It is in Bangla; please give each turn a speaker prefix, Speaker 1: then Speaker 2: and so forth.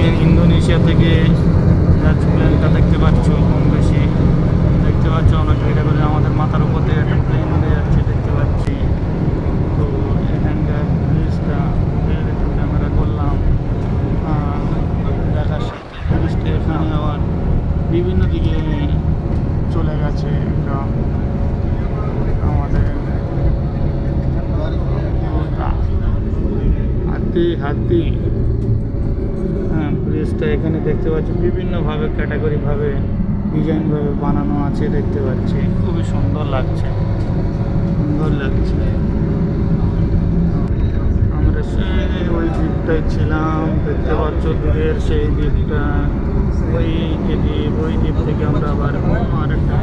Speaker 1: প্লেন ইন্দোনেশিয়া থেকে প্লেনটা দেখতে পাচ্ছ কম বেশি দেখতে পাচ্ছ আমরা এটা করে আমাদের মাথার উপর থেকে একটা প্লেন উড়ে যাচ্ছে দেখতে পাচ্ছি। তো এখানকার ব্রিজটা একটু ক্যামেরা করলাম। দেখার সাথে ব্রিজটা এখানে আবার বিভিন্ন দিকে চলে গেছে একটা আমাদের হাতি হাতি। তো এখানে দেখতে পাচ্ছি বিভিন্নভাবে, ক্যাটাগরিভাবে, ডিজাইনভাবে বানানো আছে দেখতে পাচ্ছি। খুবই সুন্দর লাগছে। সুন্দর লাগছে। আমরা সেই ওই দ্বীপটায় ছিলাম, দেখতে পাচ্ছ দূরের সেই দ্বীপটা। ওই যে দ্বীপ, ওই দ্বীপ থেকে আমরা আবার আরেকটা।